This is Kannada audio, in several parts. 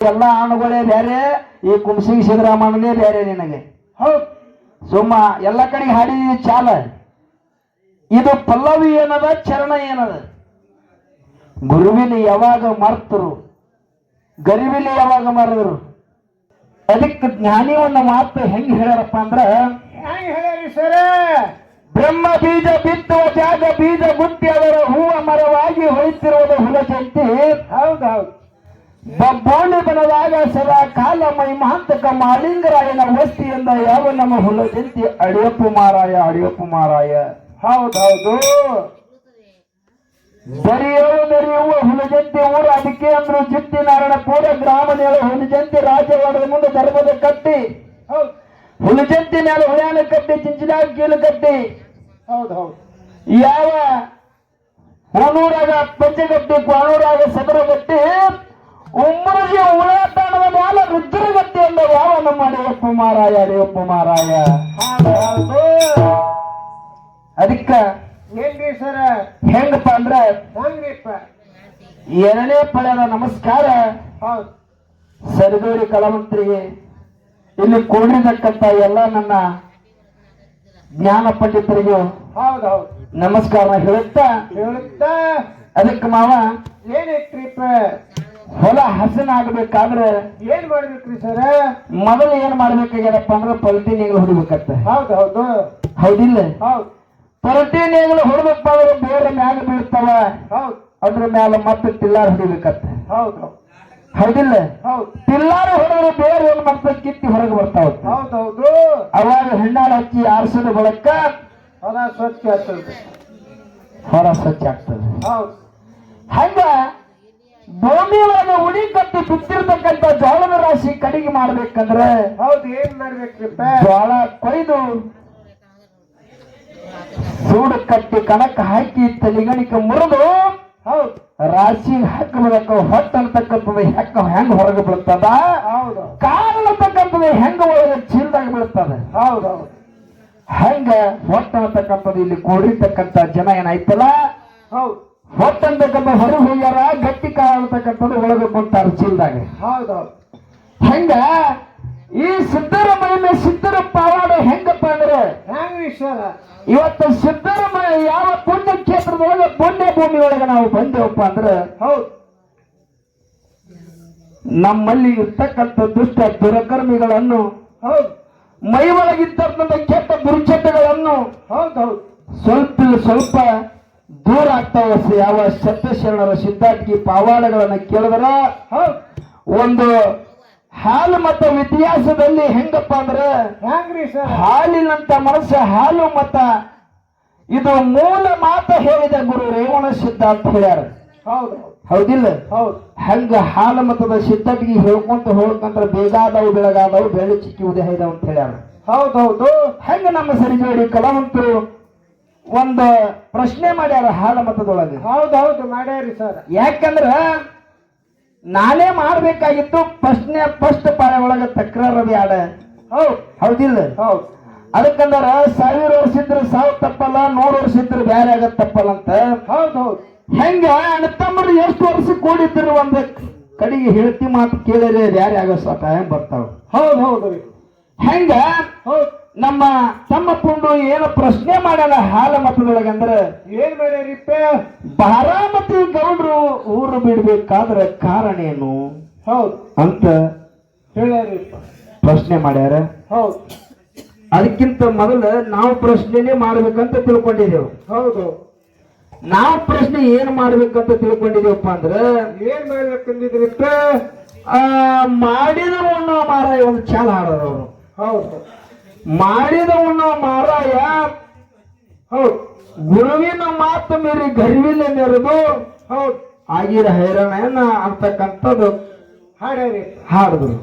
ಎಲ್ಲ ಆಣುಗಳೇ ಬೇರೆ ಈ ಕುಂಸಿಗೆ ಸಿದ್ದರಾಮಣ್ಣನೇ ಬೇರೆ ನಿನಗೆ. ಹೌದು. ಸುಮ್ಮ ಎಲ್ಲ ಕಡೆಗೆ ಹಾಡಿ ಚಾಲ. ಇದು ಪಲ್ಲವಿ ಏನದ ಚರಣ ಏನದ? ಗುರುವಿನ ಯಾವಾಗ ಮರ್ತರು ಗರಿವಿಲಿ ಯಾವಾಗ ಮರದರು? ಅದಕ್ಕೆ ಜ್ಞಾನಿ ಒಂದು ಮಾತು ಹೆಂಗ್ ಹೇಳ್ಯಾರಪ್ಪ ಅಂದ್ರ ಹೆಂಗ್ ಹೇಳ್ಯಾರಿ ಸರ? ಬ್ರಹ್ಮ ಬೀಜ ಬಿತ್ತುವ ಜಾಗ ಬೀಜ ಗುತ್ತಿ ಅದರ ಹೂವ ಮರವಾಗಿ ಹೊಯ್ತಿರುವುದು ಹುಲಜಂತಿ ಹೌದು ಹೌದ್. ಬಬ್ಬೋಳಿ ಬನದಾಗ ಸದಾ ಕಾಲ ಮೈ ಮಹಂತಕ ಮಾಲಿಂಗರಾಯನ ವಸ್ತಿಯಿಂದ ಯಾವ ನಮ್ಮ ಹುಲಜಂತಿ ಅಡಿಯಪ್ಪು ಮಾರಾಯ ಅಡಿಯಪ್ಪು ಮಾರಾಯ. ಹೌದೌದು ಹೌದು. ಬರಿಯಲು ಹುಲ ಹುಲಜಂತಿ ಊರ ಅದಕ್ಕೆ ಅಂದ್ರು ಚಿತ್ತಿ ನಾರಾಯಣ ಪೂರ ಗ್ರಾಮ ಹುಲ ಹುಲಜಂತಿ ರಾಜವಾಡದ ಮುಂದೆ ಧರ್ಮದ ಕಟ್ಟಿ. ಹುಲ ಹುಲಜಂತಿ ಮೇಲೆ ಹುಳಾನ ಕಟ್ಟಿ ಚಿಂಚಿನಾಗ ಕೀಲು ಕಟ್ಟಿ. ಹೌದೌದು ಹೌದ್. ಯಾವ? ಹುಣೂರಾಗ ಪಂಚಗಟ್ಟಿ ಸದರ ಸದರಗಟ್ಟಿ. ಉಮ್ಮರಜಿ ಉಳಾಟಾಣದ ಮ್ಯಾಲ ರುದ್ರಗತಿ ಎಂದ ಯಾವ ನಮ್ಮ ಅಡಿಯಪ್ಪ ಮಾರಾಯ ಅಡಿಯಪ್ಪ ಮಾರಾಯ. ಅದಕ್ಕ ಏನ್ರಿ ಸರ? ಹೆಂಗಪ್ಪ ಅಂದ್ರ ಹೆಂಗ್ರಿಪ್ಪ? ಎರಡನೇ ಪಡೆದ ನಮಸ್ಕಾರ. ಹೌದ್. ಸರಿದೋಡಿ ಕಲಾವಂತರಿಗೆ ಇಲ್ಲಿ ಕೂಡಿರತಕ್ಕಂತ ಎಲ್ಲ ನನ್ನ ಜ್ಞಾನ ಪಂಡಿತರಿಗೂ ಹೌದೌದು ಹೌದ್. ನಮಸ್ಕಾರ ಹೇಳುತ್ತಾ ಹೇಳುತ್ತಾ ಅದಕ್ಕೆ ಮಾವ ಏನೈತ್ರಿಪ್ಪ ಹೊಲ ಹಸನಾಗಬೇಕಾದ್ರೆ ಏನ್ ಮಾಡ್ಬೇಕ್ರಿ ಸರ್? ಮೊದಲು ಏನ್ ಮಾಡ್ಬೇಕಾಗ್ಯದಪ್ಪ ಅಂದ್ರೆ ಪಲ್ಟಿ ನೇಗಿಲು ಹೊಡಿಬೇಕತ್ತ ಹೌದ್ ಹೌದು. ಹೌದಿಲ್ಲ? ಹೌದು. ಪಲ್ಟಿ ನೇಗಿಲು ಹೊಡ್ಬೇಕಪ್ಪ ಅಂದ್ರೆ ಬೇರೆ ಮ್ಯಾಲ ಬೀಳ್ತಾವ. ಹೌದು. ಅದ್ರ ಮ್ಯಾಲ ಮತ್ತೆ ಟಿಲ್ಲಾರ್ ಹೊಡಿಬೇಕತ್ತ ಹೌದ್ ಹೌದ್. ಹೌದಿಲ್ಲ? ಹೌದು. ಟಿಲ್ಲಾರ್ ಹೊಡೆದ್ರೆ ಬೇರೆ ಏನ್ ಮಾಡ್ತಾ ಕಿತ್ತಿ ಹೊರಗೆ ಬರ್ತಾವ ಹೌದ್ ಹೌದು. ಅವಾಗ ಹೆಣ್ಣಾಳ ಹಚ್ಚಿ ಆರಿಸಿದ ಬಳಕ ಹೊಲ ಸ್ವಚ್ಛ ಆಗ್ತದೆ. ಹೊರ ಸ್ವಚ್ಛ ಆಗ್ತದೆ. ಹೌದು. ಹಂಗ ಭೂಮಿ ಒಳಗೆ ಉಡಿ ಕಟ್ಟಿ ಬಿತ್ತಿರ್ತಕ್ಕಂಥ ಜೋಳದ ರಾಶಿ ಕಡಿಗೆ ಮಾಡ್ಬೇಕಂದ್ರೆ ಹೌದು ಏನ್ ಮಾಡ್ಬೇಕ್ರಿಪ್ಪ ಜೋಳ ಕೊಯ್ದು ಸೂಡು ಕಟ್ಟಿ ಕಣಕ್ ಹಾಕಿ ತಲಿಗಣಿಕೆ ಮುರಿದು ಹೌದು. ರಾಶಿ ಹಾಕಬೇಕು ಹೊಟ್ಟ ಅಂತಕ್ಕಂಥದ್ದು ಹೆಕ್ಕ ಹೆಂಗ್ ಹೊರಗೆ ಬೀಳ್ತದ? ಹೌದು. ಕಾಲ ಅಂತಕ್ಕಂಥದ್ದು ಹೆಂಗ ಒಳಗೆ ಚೀಲ್ದಾಗ ಬೀಳ್ತದೆ? ಹೌದು ಹೆಂಗ ಹಂಗ ಹೊಟ್ಟ ಅಂತಕ್ಕಂಥದ್ದು ಇಲ್ಲಿ ಕೂಡಿರ್ತಕ್ಕಂಥ ಜನ ಏನಾಯ್ತಲ್ಲ? ಹೌದ್. ಹೊಟ್ಟ ಹೊರ ಹೋಗ್ಯಾರ ಗಟ್ಟಿ ಕಾಲ ಅಂತಕ್ಕಂಥದ್ದು ಒಳಗೆ ಕುಂತಾರ ಚೀಲ್ದಾಗ. ಹೌದೌದು. ಹೌದ್ ಹೆಂಗ? ಈ ಸಿದ್ದರಾಮಯ್ಯ ಸಿದ್ದರ ಪಾವಾಡ ಹೆಂಗಪ್ಪ ಅಂದ್ರೆ? ಹೆಂಗ್ರಿ ಸರ ಇವತ್ತು ಸಿದ್ದರಾಮಯ್ಯ ಯಾವ ಪುಣ್ಯ ಕ್ಷೇತ್ರದೊಳಗೆ ಪುಣ್ಯ ಭೂಮಿ ಒಳಗೆ ನಾವು ಬಂದೇವಪ್ಪ ಅಂದ್ರೆ? ಹೌದು. ನಮ್ಮಲ್ಲಿ ಇರ್ತಕ್ಕಂಥ ದುಷ್ಟ ದುರಕರ್ಮಿಗಳನ್ನು ಹೌದು. ಮೈ ಒಳಗಿರ್ತಕ್ಕಂಥ ಕೆಟ್ಟ ದುರ್ಚಟಗಳನ್ನು ಹೌದು ಹೌದು ಸ್ವಲ್ಪ ಸ್ವಲ್ಪ ದೂರ ಆಗ್ತಾವ ಯಾವ ಸತ್ಯಶರಣರ ಸಿದ್ಧಾಂತಿ ಪಾವಾಡಗಳನ್ನ ಕೇಳಿದ್ರ? ಒಂದು ಹಾಲು ಮತ್ತು ಇತಿಹಾಸದಲ್ಲಿ ಹೆಂಗಪ್ಪ ಅಂದ್ರೆ ಹಾಲಿನಂತ ಮನಸ್ಸು ಹಾಲು ಮತ. ಇದು ಮೂಲ ಮಾತ ಹೇಳಿದ ಗುರು ರೇವಣ ಸಿದ್ಧಾರ್ಥ ಹೇಳ್ಯಾರ. ಹೌದು. ಹೌದ್ ಹೌದಿಲ್ಲ? ಹೌದು. ಹಂಗ ಹಾಲು ಮತದ ಸಿದ್ಧಟಿಗೆ ಹೇಳ್ಕೊಂತ ಹೋಗ್ಕಂದ್ರ ಬೇಗಾದವು ಬೆಳಗಾದವು ಬೆಳೆ ಚಿಕ್ಕಿ ಉದಯ ಅಂತ ಹೇಳ್ಯಾರ. ಹೌದೌದು ಹೌದು. ಹಂಗ ನಮ್ಮ ಸರಿಜೋಡಿ ಕಲಾವಂತರು ಒಂದು ಪ್ರಶ್ನೆ ಮಾಡ್ಯಾರ ಹಾಲ ಮತದೊಳಗೆ. ಹೌದೌದು ಹೌದು ಮಾಡ್ಯಾರಿ ಸರ್. ಯಾಕಂದ್ರ ನಾನೇ ಮಾಡ್ಬೇಕಾಗಿತ್ತು ಪ್ರಶ್ನೆ ಫಸ್ಟ್ ಪಾಳೆ ಒಳಗೆ ತಕ್ರಾರ ಬ್ಯಾಡ ಹೌದ್. ಹೌದಿಲ್ಲ? ಹೌದ್. ಅದಕ್ಕಂದ್ರ ಸಾವಿರ ವರ್ಷ ಇದ್ರೆ ಸಾವು ತಪ್ಪಲ್ಲ ನೂರು ವರ್ಷ ಇದ್ರೆ ಬೇರೆ ಆಗತ್ ತಪ್ಪಲ್ಲ ಅಂತ? ಹೌದ್ ಹೌದ್. ಹೆಂಗ ಅಣ್ಣತಮ್ಮರು ಎಷ್ಟು ವರ್ಷ ಕೂಡಿದ್ರು ಒಂದ್ ಕಡೆಗೆ ಹೇಳ್ತಿ ಮಾತು ಕೇಳಿದ್ರೆ ಬ್ಯಾರೆ ಆಗೋ ಟೈಮ್ ಬರ್ತಾವ. ಹೌದ್ ಹೌದು ರೀ ಹೆಂಗ ಹೌದ್. ನಮ್ಮ ತಮ್ಮ ಪುಂಡು ಏನು ಪ್ರಶ್ನೆ ಮಾಡ್ಯಾನ ಹಾಲ ಮತದೊಳಗಂದ್ರೆ ಏನ್ ಮಾಡ್ಯಾರಿಪ್ಪ ಬಾರಾಮತಿ ಗೌಡ್ರು ಊರು ಬಿಡ್ಬೇಕಾದ್ರೆ ಕಾರಣ ಏನು? ಹೌದು. ಅಂತ ಹೇಳ್ಯಾರಿಪ್ಪ ಪ್ರಶ್ನೆ ಮಾಡ್ಯಾರ. ಹೌದು. ಅದಕ್ಕಿಂತ ಮೊದಲು ನಾವು ಪ್ರಶ್ನೆನೇ ಮಾಡ್ಬೇಕಂತ ತಿಳ್ಕೊಂಡಿದ್ದೇವೆ. ಹೌದು. ನಾವು ಪ್ರಶ್ನೆ ಏನ್ ಮಾಡ್ಬೇಕಂತ ತಿಳ್ಕೊಂಡಿದ್ದೇವಪ್ಪ ಅಂದ್ರೆ ಏನ್ ಮಾಡ್ಬೇಕಂದಿದ್ರಿಪ್ಪ ಆ ಮಾಡಿದ ಉಣ್ಣೋ ಮಾರಾಯ ಒಂದು ಚಾಲ ಹಾಡೋರು ಅವರು. ಹೌದು. ಮಾಡಿದ ಉಣ್ಣೋ ಮಾರಾಯ. ಹೌದು. ಗುರುವಿನ ಮಾತು ಮೀರಿ ಗರ್ವಿಲೆ ಮೆರೆದು ಹೌದು. ಆಗಿರ ಹೈರಾಣ ಅಂತಕ್ಕಂಥದ್ದು ಹಾಡ್ಯಾರಿ. ಹಾಡಿದ್ರು.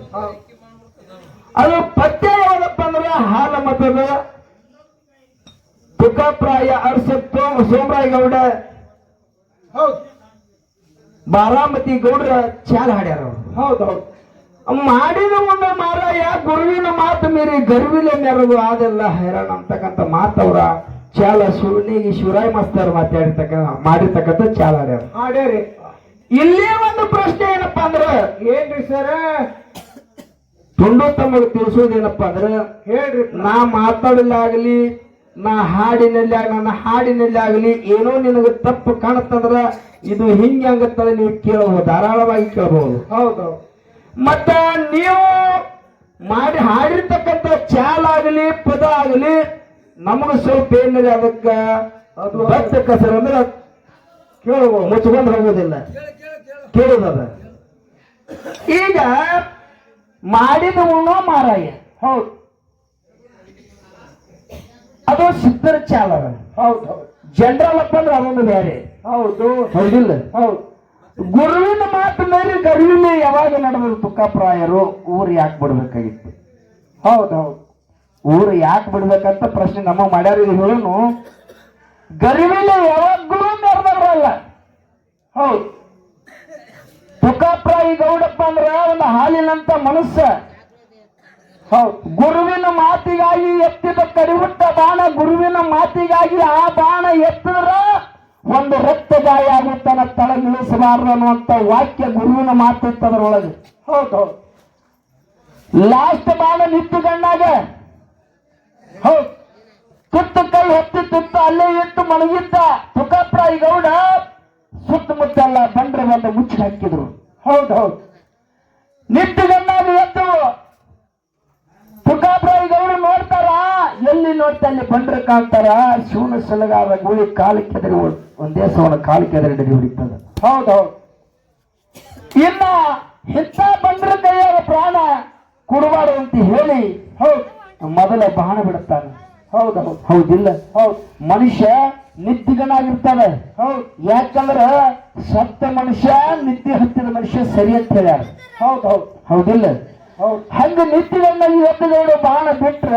ಅದು ಪದ್ಯ ಯಾವ್ದಪ್ಪ ಅಂದ್ರೆ ಹಾಲ ಮತದ? ತುಕಪ್ರಾಯ ಅರ್ಸತ್ತು ಸೋಮರಾಯಗೌಡ. ಗೌಡ ಹೌದ್. ಬಾರಾಮತಿ ಗೌಡ್ರ ಚಾಲ ಹಾಡ್ಯಾರ ಹೌದು ಹೌದ್. ಮಾಡಿದ ಒಂದು ಮಾರಾಯ ಗುರುವಿನ ಮಾತು ಮೀರಿ ಗರ್ವಿಲೆ ನೆರವು ಅದೆಲ್ಲ ಹೈರಾಣ ಅಂತಕ್ಕಂಥ ಮಾತವ್ರ ಚಾಲ ಶಿವನಿಗೆ ಶಿವರಾಯ ಮಾಸ್ತರ್ ಮಾತಾಡಿರ್ತಕ್ಕ ಮಾಡಿರ್ತಕ್ಕಂಥ ಚಾಲ ಮಾಡ್ಯಾರಿ ಇಲ್ಲೇ ಇಲ್ಲಿ ಒಂದು ಪ್ರಶ್ನೆ ಏನಪ್ಪಾ ಅಂದ್ರ ಏನ್ರಿ ಸರ? ತುಂಡು ತಮಗೆ ತಿಳಿಸೋದೇನಪ್ಪ ಅಂದ್ರ ಹೇಳ್ರಿ. ನಾ ಮಾತಾಡಲಾಗಲಿ ನಾ ಹಾಡಿನಲ್ಲಿ ನನ್ನ ಹಾಡಿನಲ್ಲಿ ಆಗಲಿ ಏನೋ ನಿನಗೆ ತಪ್ಪು ಕಾಣತ್ತಂದ್ರ ಇದು ಹಿಂಗೆ ಆಗತ್ತದ ನೀವು ಕೇಳಬಹುದು ಧಾರಾಳವಾಗಿ ಕೇಳಬಹುದು. ಹೌದು. ಮತ್ತ ನೀವು ಮಾಡಿ ಹಾಡಿರ್ತಕ್ಕಂಥ ಚಾಲ ಆಗಲಿ ಪದ ಆಗಲಿ ನಮಗ ಸ್ವಲ್ಪ ಏನಿದೆ ಅದಕ್ಕೆ ಅದು ಬದ್ಧ ಕಸರ ಅಂದ್ರೆ ಕೇಳುವ ಮುಚ್ಕೊಂಡು ಹೋಗೋದಿಲ್ಲ. ಕೇಳೋದದ ಈಗ ಮಾಡಿದ ಉಣ್ಣೋ ಮಾರಾಯ. ಹೌದು. ಅದು ಸಿದ್ಧರ ಚಾಲ ಹೌದು ಜನರಲ್ ಅಪ್ಪ ಅಂದ್ರೆ ಅದೊಂದು ಬೇರೆ. ಹೌದು. ಹೌದಿಲ್ಲ? ಹೌದು. ಗುರುವಿನ ಮಾತು ಮೇಲೆ ಗರುವಿನ ಯಾವಾಗ ನಡೆದ್ರು ತುಕ್ಕಪ್ರಾಯರು ಊರು ಯಾಕೆ ಬಿಡ್ಬೇಕಾಗಿತ್ತು? ಹೌದು ಹೌದು. ಊರು ಯಾಕೆ ಬಿಡ್ಬೇಕಂತ ಪ್ರಶ್ನೆ ನಮ್ಮ ಮಾಡ್ಯಾರ ಹೇಳುನು ಗರಿವಿಲೆ ಯಾವಾಗ್ಲೂ ಮೆರೆದವ್ರಲ್ಲ ಹೌದು. ತುಕಾಪ್ರಾಯಿ ಗೌಡಪ್ಪ ಅಂದ್ರ ಒಂದು ಹಾಲಿನಂತ ಮನಸ್ಸ. ಹೌದು. ಗುರುವಿನ ಮಾತಿಗಾಗಿ ಎತ್ತಿದ ಕಡಿಬಿಟ್ಟ ಬಾಣ ಗುರುವಿನ ಮಾತಿಗಾಗಿ ಆ ಬಾಣ ಎತ್ತಿದ್ರ ಒಂದು ರಕ್ತ ಗಾಯ ಆಗುತ್ತಾನ ತಳ ಇಳಿಸಬಾರದು ಅನ್ನುವಂತ ವಾಕ್ಯ ಗುರುವಿನ ಮಾತು ಇತ್ತು ಅದರೊಳಗೆ. ಹೌದು. ಹೌದು ಲಾಸ್ಟ್ ಬಾಣ ನಿತ್ತು ಗಣ್ಣಾಗ ಹೌದು. ತುತ್ತು ಕೈ ಹತ್ತಿ ತುತ್ತು ಅಲ್ಲೇ ಇಟ್ಟು ಮಲಗಿದ್ದ ತುಕಾಪ್ರಾಯಿ ಗೌಡ ಸುತ್ತಮುತ್ತಲ್ಲ ಬಂಡ್ರೆ ಬಂದು ಮುಚ್ಚಿ ಹಾಕಿದ್ರು ಹೌದು ಹೌದು. ನಿತ್ತು ಗಣ್ಣಾಗ ಗೌಡ ನೋಡ್ತಾರ? ಎಲ್ಲಿ ನೋಡ್ತಾ ಅಲ್ಲಿ ಬಂಡ್ರೆ ಕಾಣ್ತಾರ? ಶಿವನ ಸಲಗಾರ ಗುಳಿ ಕಾಲು ಕೆದರಿ ಒಂದೇ ಸವನ ಕಾಲು ಕೆದರಿ ಡರಿ ಹೊಡಿತದ ಹೌದು ಹೌದು. ಇನ್ನ ಹೆಚ್ಚ ಬಂಡ್ರ ಕೈಯಾಗ ಪ್ರಾಣ ಕೊಡಬಾರ್ದು ಅಂತ ಹೇಳಿ ಹೌದು. ಮೊದಲ ಬಾಣ ಬಿಡುತ್ತಾನೆ. ಹೌದು ಹೌದು. ಹೌದಿಲ್ಲ? ಹೌದು. ಮನುಷ್ಯ ನಿದ್ದಿಗನಾಗಿರ್ತಾನೆ. ಹೌದು. ಯಾಕಂದ್ರ ಸತ್ತ ಮನುಷ್ಯ ನಿದ್ದೆ ಹತ್ತಿದ ಮನುಷ್ಯ ಸರಿ ಅಂತ ಹೇಳ್ಯಾರ ಹೌದು ಹೌದು. ಹೌದಿಲ್ಲ? ಹೌದು. ಹಂಗ ಈ ಎತ್ತುಗಳು ಬಾಣ ಬಿಟ್ರ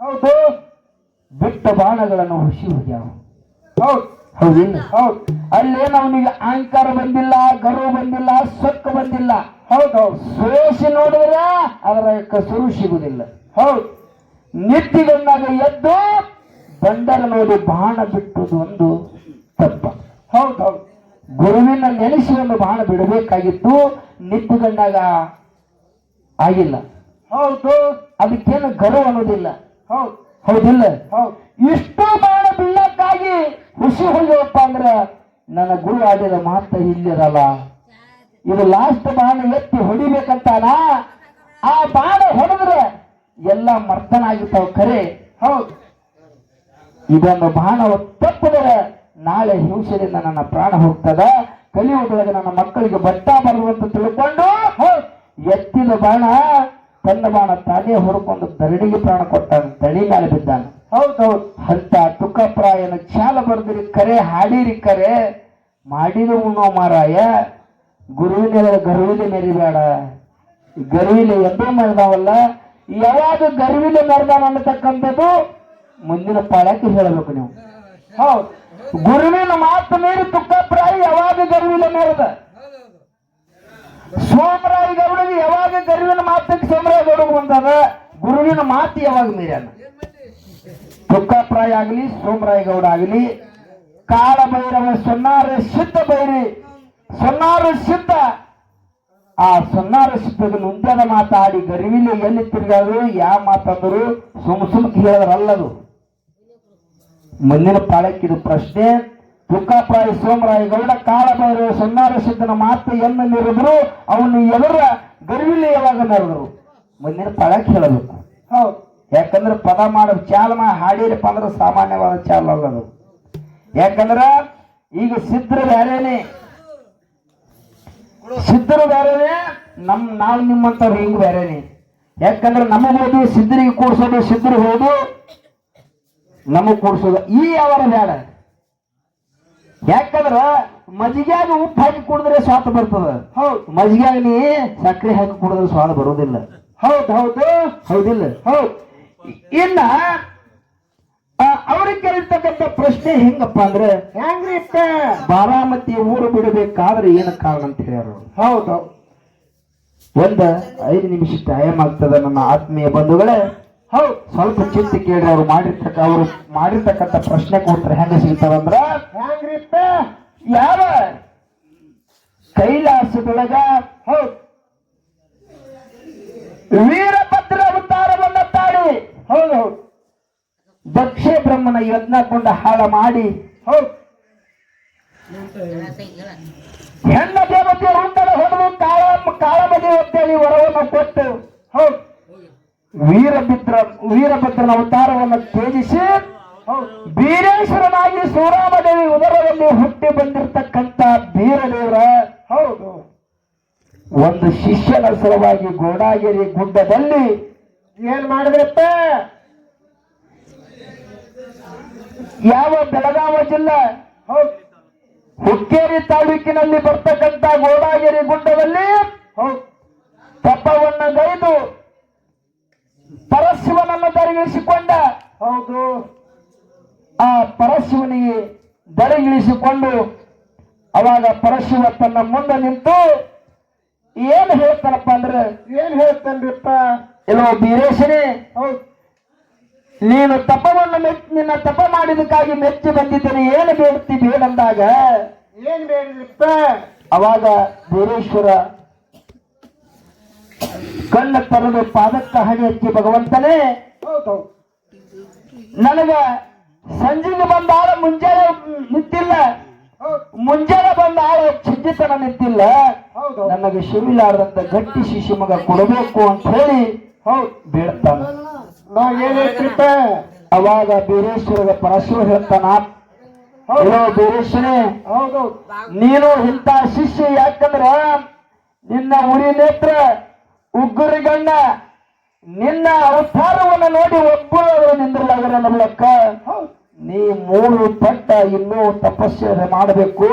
ಹೌದು. ಬಿಟ್ಟ ಬಾಣಗಳನ್ನು ಹುಸಿ ಹೋಗ್ಯಾವ. ಹೌದು. ಹೌದಿಲ್ಲ? ಹೌದು. ಅಲ್ಲೇನು ಅವನಿಗೆ ಅಹಂಕಾರ ಬಂದಿಲ್ಲ ಗರ್ವ ಬಂದಿಲ್ಲ ಸೊಕ್ಕ ಬಂದಿಲ್ಲ? ಹೌದು ಹೌದು. ಸೋಸಿ ನೋಡಿದ್ರ ಅದರ ಕಸುರು ಸಿಗುವುದಿಲ್ಲ. ಹೌದು. ನಿದ್ದಿಗನ್ನಾಗ ಎದ್ದು ಬಂದರ ನೋಡಿ ಬಾಣ ಬಿಟ್ಟುದು ಒಂದು ತಪ್ಪ. ಹೌದು ಹೌದು. ಗುರುವಿನ ನೆನೆಸಿ ಒಂದು ಬಾಣ ಬಿಡಬೇಕಾಗಿತ್ತು. ನಿದ್ದುಗಂಡಾಗ ಆಗಿಲ್ಲ. ಹೌದು. ಅದಕ್ಕೇನು ಗರ್ವ ಅನ್ನೋದಿಲ್ಲ. ಹೌದು. ಹೌದಿಲ್ಲ? ಹೌದು. ಇಷ್ಟು ಬಾಣ ಬಿಳಕ್ಕಾಗಿ ಖುಷಿ ಹೋಗ್ಯವಪ್ಪ ಅಂದ್ರ ನನ್ನ ಗುರು ಆಡಿದ ಮಾತ ಇಲ್ಲಿರಲ್ಲ. ಇದು ಲಾಸ್ಟ್ ಬಾಣ ಎತ್ತಿ ಹೊಡಿಬೇಕಂತಾನ? ಆ ಬಾಣ ಹೊಡೆದ್ರೆ ಎಲ್ಲ ಮರ್ತನ ಕರೆ. ಹೌದು. ಇದನ್ನು ಬಾಣ ತಪ್ಪಿದರೆ ನಾಳೆ ಹಿಂಸೆಯಿಂದ ನನ್ನ ಪ್ರಾಣ ಹೋಗ್ತದ. ಕಲಿಯುವುದೊಳಗೆ ನನ್ನ ಮಕ್ಕಳಿಗೆ ಬಟ್ಟ ಬರುವಂತ ತಿಳ್ಕೊಂಡು ಹೌದ್, ಎತ್ತಿದ ಬಾಣ ತನ್ನ ಬಾಣ ತಾನೇ ಹೊರಕೊಂಡು ದರಡಿಗೆ ಪ್ರಾಣ ಕೊಟ್ಟಾನ ತಳಿ ಮೇಲೆ ಬಿದ್ದಾನ. ಹೌದು ಹೌದು ಅಂತ ತುಕ್ಕಪ್ರಾಯನ ಚಾಲ ಬರ್ದಿರಿ ಕರೆ ಹಾಡಿರಿ ಕರೆ. ಮಾಡಿದ ಉಣ್ಣೋ ಮಾರಾಯ ಗುರುವಿನ ಗರುವಿಲೆ ಮೆರಿಬೇಡ. ಗರುವಿಲೆ ಎಂದೂ ಮರೆದಾವಲ್ಲ ಯಾವಾಗ ಗರುವಿಲೆ ಮರೆದಾನ ಅನ್ನತಕ್ಕಂಥದ್ದು ಮುಂದಿನ ಪಾಳಕ್ಕೆ ಹೇಳಬೇಕು ನೀವು. ಹೌದು. ಗುರುವಿನ ಮಾತು ಮೀರಿ ತುಕ್ಕಪ್ರಾಯ ಯಾವಾಗ ಗರುವಿಲೆ ಮೆರೆದ? ಸೋಮರಾಯ ಗೌಡಗೆ ಯಾವಾಗ ಗರುವಿನ ಸೋಮರಾಯ ಗೌಡ ಬಂದದ ಗುರುವಿನ ಮಾತು ಯಾವಾಗ ಮೀರ್ಯಾನ? ತುಕ್ಕಾಪ್ರಾಯ ಆಗಲಿ ಸೋಮರಾಯ ಗೌಡ ಆಗಲಿ ಕಾಳ ಭೈರವ ಸೊನ್ನಾರ ಸಿದ್ಧ ಬೈರಿ. ಸೊನ್ನಾರ ಸಿದ್ಧ. ಆ ಸೊನ್ನಾರ ಸಿದ್ಧದ ಮುಂದದ ಮಾತಾಡಿ ಗರಿವಿಲಿ ಎಲ್ಲಿ ತಿರುಗಾದ್ರು ಯಾವ ಮಾತಂದ್ರು, ಸುಮ್ ಸುಮ್ಕೆ ಹೇಳಿದ್ರಲ್ಲದು. ಮುಂದಿನ ಪಾಳಕ್ಕಿದು ಪ್ರಶ್ನೆ ತುಕ್ಕಪ್ರಾಯ ಸೋಮರಾಯ ಗೌಡ ಕಾಳ ಸನ್ನಾರ ಸಿದ್ಧನ ಮಾತು ಎಮ್ಮೆ ಮೆರೆದ್ರು ಅವನು ಎದುರ ಗರ್ವಿಲೀಯವಾಗ ಯಾವಾಗ ಮೆರೆದ್ರು ಮುಂದಿನ ಪದ ಕೇಳಬೇಕು. ಹೌದು. ಯಾಕಂದ್ರೆ ಪದ ಮಾಡೋ ಚಾಲ ಮಾ ಹಾಡಿರಪ್ಪ ಅಂದ್ರೆ ಸಾಮಾನ್ಯವಾದ ಚಾಲ ಅಲ್ಲ ಅದು ಯಾಕಂದ್ರ ಈಗ ಸಿದ್ಧರ ಬೇರೆನೆ ಸಿದ್ಧರ ಬೇರೆನೆ ನಮ್ ನಾವು ನಿಮ್ಮಂತವ್ರು ಹಿಂಗ್ ಬೇರೆನೆ ಯಾಕಂದ್ರೆ ನಮಗ್ ಹೋದು ಸಿದ್ಧರಿಗೆ ಕೂಡ್ಸೋದು ಸಿದ್ಧರು ಹೋದು ನಮಗ್ ಕೂಡ್ಸೋದು. ಈ ಅವರ ಬೇಡ ಯಾಕಂದ್ರ ಮಜ್ಜಿಗ್ಯಾಗ ಉಪ್ಪು ಹಾಕಿ ಕುಡಿದ್ರೆ ಸ್ವಾದ ಬರ್ತದ. ಹೌದು. ಮಜ್ಜಿಗ್ಯಾಗ ನೀ ಸಕ್ಕರೆ ಹಾಕಿ ಕುಡಿದ್ರೆ ಸ್ವಾದ ಬರೋದಿಲ್ಲ. ಹೌದು ಹೌದು. ಹೌದಿಲ್ಲ? ಹೌದು. ಇನ್ನ ಅವ್ರಿಗೆ ಕೇಳಿರ್ತಕ್ಕಂಥ ಪ್ರಶ್ನೆ ಹೆಂಗಪ್ಪ ಅಂದ್ರೆ ಹೆಂಗ್ರಿ ಬಾರಾಮತಿ ಊರು ಬಿಡಬೇಕಾದ್ರೆ ಏನ ಕಾರಣ ಅಂತ ಹೇಳ್ಯಾರ ಹೌದು ಹೌದು. ಒಂದ ಐದು ನಿಮಿಷ ಟೈಮ್ ಆಗ್ತದ ನನ್ನ ಆತ್ಮೀಯ ಬಂಧುಗಳೇ. ಹೌದು. ಸ್ವಲ್ಪ ಚಿಂತೆ ಕೇಳಿ ಅವ್ರು ಮಾಡಿರ್ತಕ್ಕ ಅವ್ರು ಮಾಡಿರ್ತಕ್ಕಂಥ ಪ್ರಶ್ನೆ ಕೊಟ್ರೆ ಹೆಂಗ ಸಿಗ್ತಾವಂದ್ರ ಹೆಂಗ್ರಿಪ್ಪ ಯಾವ ಕೈಲಾಸದೊಳಗ ಹೌದು. ವೀರಭದ್ರ ಅವತಾರವನ್ನ ತಾಳಿ ಹೌದು ಹೌದು. ದಕ್ಷ ಬ್ರಹ್ಮನ ಯತ್ನಕೊಂಡ ಹಾಳ ಮಾಡಿ ಹೌದು. ಹೆಣ್ಣ ದೇವತೆ ಹುಟ್ಟದ ಹೊಡೆದು ಕಾಳ ಕಾಳಮದಿ ಅಂತೇಳಿ ವರವನ್ನು ಕೊಟ್ಟು ಹೌದು. ವೀರಭದ್ರ, ವೀರಭದ್ರನ ಅವತಾರವನ್ನು ತ್ಯಜಿಸಿ ಹೌದು ಬೀರೇಶ್ವರನಾಗಿ ಸೂರಾಮದೇವಿ ಉದರದಲ್ಲಿ ಹುಟ್ಟಿ ಬಂದಿರತಕ್ಕಂತ ಬೀರದೇವರ, ಹೌದು. ಒಂದು ಶಿಷ್ಯನ ಸಲುವಾಗಿ ಗೋಡಾಗಿರಿ ಗುಡ್ಡದಲ್ಲಿ ಏನ್ ಮಾಡಿದ್ರಪ್ಪ? ಯಾವ ಬೆಳಗಾವ ಜಿಲ್ಲಾ? ಹುಕ್ಕೇರಿ ತಾಲೂಕಿನಲ್ಲಿ ಬರ್ತಕ್ಕಂತ ಗೋಡಾಗಿರಿ ಗುಡ್ಡದಲ್ಲಿ ತಪ್ಪವನ್ನ ಗೈದು ಪರಶಿವನನ್ನು ದರಿಗಿಳಿಸಿಕೊಂಡ ಹೌದು. ಆ ಪರಶಿವನಿಗೆ ದರಿಗಿಳಿಸಿಕೊಂಡು ಅವಾಗ ಪರಶಿವ ತನ್ನ ಮುಂದೆ ನಿಂತು ಏನು ಹೇಳ್ತಾನಪ್ಪ ಅಂದ್ರೆ ಏನ್ ಹೇಳ್ತಾನ್ರಿಪ್ಪ? ಎಲ್ಲೋ ಬೀರೇಶನೇ ಹೌದು. ನೀನು ತಪವನ್ನು ಮೆಚ್ಚಿ ನಿನ್ನ ತಪ ಮಾಡಿದಕ್ಕಾಗಿ ಮೆಚ್ಚಿ ಬಂದಿದ್ದೇನೆ ಏನು ಬೇಡ್ತಿ ಬೇಡಂದಾಗ? ಏನ್ ಬೇಡ್ರಿಪ್ಪ? ಅವಾಗ ಬೀರೇಶ್ವರ ಕಣ್ಣ ತರದು ಪಾದಕ್ಕ ಹಣಿ ಹಚ್ಚಿ ಭಗವಂತನೇ ನನಗ ಸಂಜೆಗೆ ಬಂದ ಆಳ ಮುಂಜಾನೆ ನಿಂತಿಲ್ಲ. ಮುಂಜಾನೆ ಬಂದಾಳ ಚಿಂತಿತನ ನಿಂತಿಲ್ಲ. ಹೌದು. ನನಗೆ ಶಿವಿಲಾರದಂತ ಗಟ್ಟಿ ಶಿಶು ಮಗ ಕೊಡಬೇಕು ಅಂತ ಹೇಳಿ ಹೌದು. ನಾ ಏನ್ ಅವಾಗ ಬೀರೇಶ್ವರ ಪರಶು ಹೇಳ್ತಾನ ಹೌದು. "ಏನೋ ಬೀರೇಶ್ವರೇ ನೀನು ಇಂತ ಶಿಷ್ಯ ಯಾಕಂದ್ರ ನಿನ್ನ ಉರಿ ನೇತ್ರ ಉಗ್ಗುರಿಗಣ್ಣ ನಿನ್ನ ಅವತಾರವನ್ನು ನೋಡಿ ಒಬ್ಬರು ನಿಂದಿರಲಾಗರ ನಮ್ಮಕ್ಕ ನೀ ಮೂರು ಪಟ್ಟ ಇನ್ನೂ ತಪಸ್ಸೆ ಮಾಡಬೇಕು.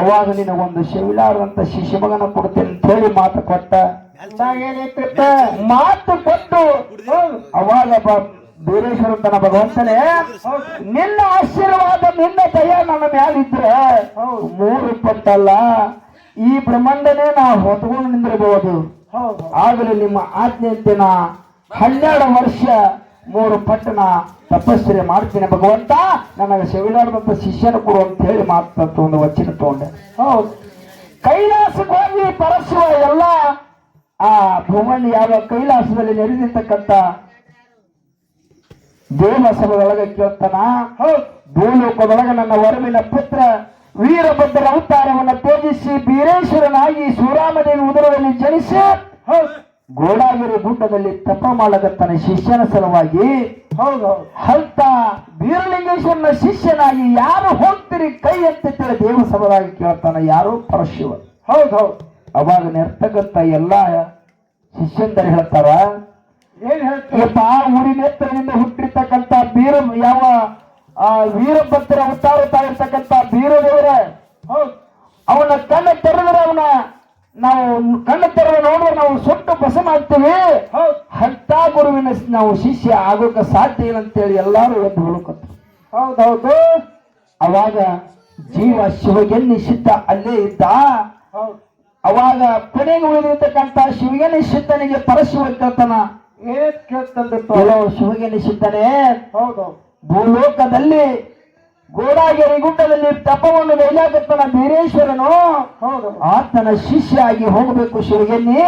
ಅವಾಗ ಒಂದು ಶಿವಿಲಾರದಂತ ಶಿಶು ಮಗನ ಕೊಡ್ತೇನೆ ಅಂತ ಹೇಳಿ ಮಾತು ಕೊಟ್ಟ. ಮಾತು ಕೊಟ್ಟು ಅವಾಗ ಬೀರೇಶ್ವರ ತನ್ನ ಭಗವಂತನೇ ನಿನ್ನ ಆಶೀರ್ವಾದ ನಿನ್ನ ದಯ ನನ್ನ ಮ್ಯಾಲಿದ್ರೆ ಮೂರು ಪಟ್ಟಲ್ಲ ಈ ಬ್ರಹ್ಮಾಂಡನೇ ನಾ ಹೊತ್ಕೊಂಡು ನಿಂದಿರಬಹುದು. ಹೌದು ಆಗಲೇ ನಿಮ್ಮ ಆಜ್ಞೆಯಂತೆ ನಾ ಹನ್ನೆರಡು ವರ್ಷ ಮೂರು ಪಟ್ಟಣ ತಪಸ್ಸರೆ ಮಾಡ್ತೀನಿ ಭಗವಂತ. ನನಗೆ ಸೆವಿಲಾಡದಂತ ಶಿಷ್ಯನ ಕೊಡು ಅಂತ ಹೇಳಿ ಮಾತು ಒಂದು ವಚನ ತಗೊಂಡೆ. ಹೌದು. ಕೈಲಾಸಕ್ಕೆ ಹೋಗಿ ಪರಸುವ ಎಲ್ಲ ಆ ಭೂಮಣ್ಣ ಯಾವ ಕೈಲಾಸದಲ್ಲಿ ನೆರೆದಿರ್ತಕ್ಕಂಥ ದೇವಸಭದೊಳಗೆ ಕೇಳ್ತಾನ? ಹೌದು. ಭೂಲೋಕದೊಳಗೆ ನನ್ನ ವರವಿನ ಪುತ್ರ ವೀರಭದ್ರ ಅವತಾರವನ್ನು ತ್ಯಜಿಸಿ ಬೀರೇಶ್ವರನಾಗಿ ಶಿವರಾಮದೇವಿ ಉದರದಲ್ಲಿ ಜನಿಸಿ ಹೌದು. ಗೋಡಾಗಿರಿ ಗುಡ್ಡದಲ್ಲಿ ತಪ ಮಾಡಕತ್ತನ ಶಿಷ್ಯನ ಸಲುವಾಗಿ ಹೌದು ಹಲ್ತ ಬೀರಲಿಂಗೇಶ್ವರನ ಶಿಷ್ಯನಾಗಿ ಯಾರು ಹೋಗ್ತೀರಿ ಕೈ ಎತ್ತಿದ್ರೆ ದೇವಸಭೆಯಾಗಿ ಕೇಳ್ತಾನ ಯಾರು ಪರಶಿವ. ಹೌದು ಹೌದು. ಅವಾಗ ನೆರ್ತಕ್ಕಂತ ಎಲ್ಲ ಶಿಷ್ಯಂದರು ಹೇಳ್ತಾರ ಏನ್ ಹೇಳ್ತಿ ಆ ಊರಿನ ಎತ್ತರದಿಂದ ಹುಟ್ಟಿರ್ತಕ್ಕಂಥ ಬೀರ ಯಾವ ಆ ವೀರಭದ್ರ ಅವತಾರ ಇರ್ತಕ್ಕಂಥ ಬೀರದೇವರ ಹೌದು. ಅವನ ಕಣ್ಣ ತೆರೆದ್ರೆ ಅವನ ನಾವು ಕಣ್ಣ ತೆರೆದ ನೋಡಿದ್ರೆ ನಾವು ಸುಟ್ಟು ಬಸ ಮಾಡ್ತೀವಿ. ಹೌದು. ಅಂತ ಗುರುವಿನ ನಾವು ಶಿಷ್ಯ ಆಗೋಕೆ ಸಾಧ್ಯ ಇಲ್ಲ ಅಂತೇಳಿ ಎಲ್ಲಾರು ಒಂದು ಹೌದು ಹೌದು. ಅವಾಗ ಜೀವ ಶಿವಗೆನ್ನಿ ಸಿದ್ಧ ಅಲ್ಲೇ ಇದ್ದ. ಅವಾಗ ಕೊನೆಗೆ ಉಳಿದಿರ್ತಕ್ಕಂಥ ಶಿವಗೆನ್ನಿ ಸಿದ್ಧನಿಗೆ ಪರಶಿವ ಕೇಳ್ತಾನ. ಏನ್ ಕೇಳ್ತಂದ್ರೆ ಶಿವಗೆ ಶಿವಗೆನ್ನಿ ಸಿದ್ಧನೇ. ಹೌದು. ಭೂಲೋಕದಲ್ಲಿ ಗೋಡಾಗೆರೆ ಗುಡ್ಡದಲ್ಲಿ ತಪವನ್ನು ವೀರೇಶ್ವರನು ಹೌದು. ಆತನ ಶಿಷ್ಯ ಆಗಿ ಹೋಗಬೇಕು ಶಿವಗೆನ್ನಿ.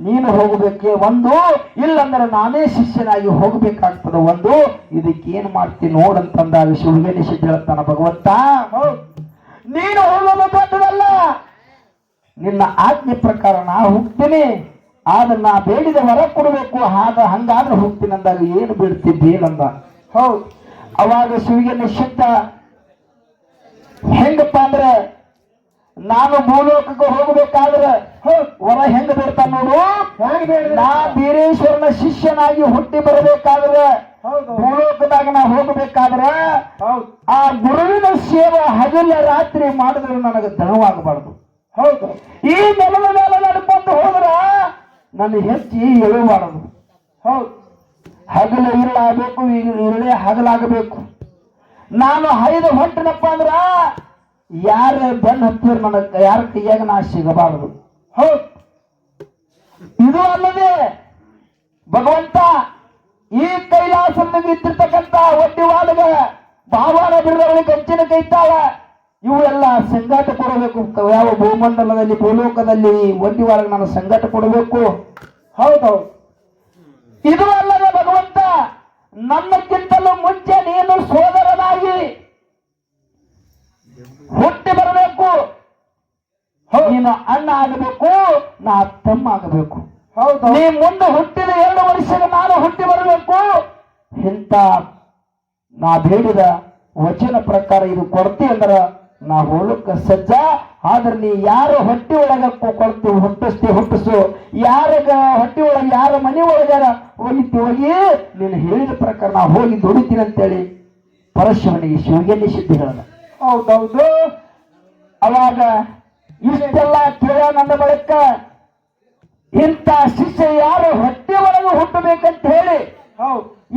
ನೀನು ಹೋಗಬೇಕೆ ಒಂದು? ಇಲ್ಲಂದ್ರೆ ನಾನೇ ಶಿಷ್ಯನಾಗಿ ಹೋಗ್ಬೇಕಾಗ್ತದ ಒಂದು. ಇದಕ್ಕೆ ಏನ್ ಮಾಡ್ತೀನಿ ನೋಡಂತಂದಾಗ ಶಿವಗೆನ್ನಿ ಶಿಷ್ಯ ಹೇಳ್ತಾನ ಭಗವಂತ. ಹೌದು. ನೀನು ಹೋಗೋದು ದೊಡ್ಡದಲ್ಲ. ನಿನ್ನ ಆಜ್ಞೆ ಪ್ರಕಾರ ನಾ ಹೋಗ್ತೀನಿ. ಆದ್ರೆ ನಾ ಬೇಡಿದ ವರ ಕೊಡಬೇಕು. ಹಾಗ ಹಂಗಾದ್ರೆ ಹೋಗ್ತೀನಿ ಅಂದಾಗ ಏನು ಬಿಡ್ತಿದ್ದಿ ಅಂದ ಹೌದು. ಅವಾಗ ಶಿವಿಗೆ ನಿಶ್ಚಿತ ಹೆಂಗಪ್ಪ ಅಂದ್ರೆ ನಾನು ಭೂಲೋಕಕ್ಕೆ ಹೋಗಬೇಕಾದ್ರೆ ಹೌದು ವರ ಹೆಂಗ ಬಿಡ್ತಾನ ನೋಡು? ನಾ ಬೀರೇಶ್ವರನ ಶಿಷ್ಯನಾಗಿ ಹುಟ್ಟಿ ಬರಬೇಕಾದ್ರೆ ಹೌದು. ಭೂಲೋಕದಾಗ ನಾ ಹೋಗಬೇಕಾದ್ರೆ ಆ ಗುರುವಿನ ಸೇವೆ ಹಗಲ ರಾತ್ರಿ ಮಾಡಿದ್ರೆ ನನಗೆ ದಣವಾಗಬಾರ್ದು ಹೌದು. ಈ ನೆಲದ ಮೇಲೆ ನಡ್ಕೊಂಡು ಹೋದ್ರ ನನ್ನ ಹೆಚ್ಚಿ ಎಳಬಾರದು ಹೌದು. ಹಗಲು ಇರಲಾಗಬೇಕು ಇರಲೇ ಹಗಲಾಗಬೇಕು. ನಾನು ಹೈದು ಹೊಟ್ಟನಪ್ಪ ಅಂದ್ರ, ಯಾರ ಬೆನ್ನ ಹತ್ತಿರ ನನಗೆ, ಯಾರ ಕೈಯಾಗ ನಾ ಸಿಗಬಾರದು. ಹೌದು ಇದು ಅಲ್ಲದೆ, ಭಗವಂತ ಈ ಕೈಲಾಸದಲ್ಲಿ ಇದ್ದಿರ್ತಕ್ಕಂಥ ಒಡ್ಡಿವಾಡಗ ಭಾವನ ಬಿಡದವಳಿ ಕಂಚಿನ ಕೈತಾಳ. ಇವೆಲ್ಲ ಸಂಗಾಟ ಕೊಡಬೇಕು. ಯಾವ ಭೂಮಂಡಲದಲ್ಲಿ, ಭೂಲೋಕದಲ್ಲಿ ಒಳಗೆ ನಾನು ಸಂಗಾಟ ಕೊಡಬೇಕು. ಹೌದು ಹೌದು. ಇದು ಅಲ್ಲದೆ ನನ್ನಕ್ಕಿಂತಲೂ ಮುಂಚೆ ನೀನು ಸೋದರನಾಗಿ. ಹುಟ್ಟಿ ಬರಬೇಕು. ನೀನು ಅಣ್ಣ ಆಗಬೇಕು ನಾ ತಮ್ಮ ಆಗಬೇಕು. ಹೌದು. ನೀ ಮುಂದೆ ಹುಟ್ಟಿದ ಎರಡು ವರ್ಷದ ನಾನು ಹುಟ್ಟಿ ಬರಬೇಕು. ಇಂಥ ನಾ ಬೇಡಿದ ವಚನ ಪ್ರಕಾರ ಇದು ಕೊರತೆ ಅಂದ್ರ ನಾ ಹೋಲಕ್ಕ ಸಜ್ಜ ಆದ್ರೆ ನೀ ಯಾರು ಹೊಟ್ಟಿ ಒಳಗ ಕೊಡ್ತಿ ಹುಟ್ಟಿಸ್ತಿ ಹುಟ್ಟಿಸು. ಯಾರಗ ಹೊಟ್ಟಿ ಒಳಗೆ ಯಾರ ಮನೆ ಒಳಗಾರ ಹೋಗಿತ್ತು ಹೋಗಿ ನೀನು ಹೇಳಿದ ಪ್ರಕಾರ ನಾ ಹೋಗಿ ದುಡಿತೀನಿ ಅಂತೇಳಿ ಪರಶಿವನಿಗೆ ಶಿವಗೆನ್ನಿ ಸಿದ್ಧಿ ಹೇಳದ. ಹೌದೌದು. ಅವಾಗ ಇಷ್ಟೆಲ್ಲ ಕೇಳ ನನ್ನ ಬಳಿಕ ಇಂಥ ಶಿಷ್ಯ ಯಾರು ಹೊಟ್ಟೆ ಒಳಗೆ ಹುಟ್ಟಬೇಕಂತ ಹೇಳಿ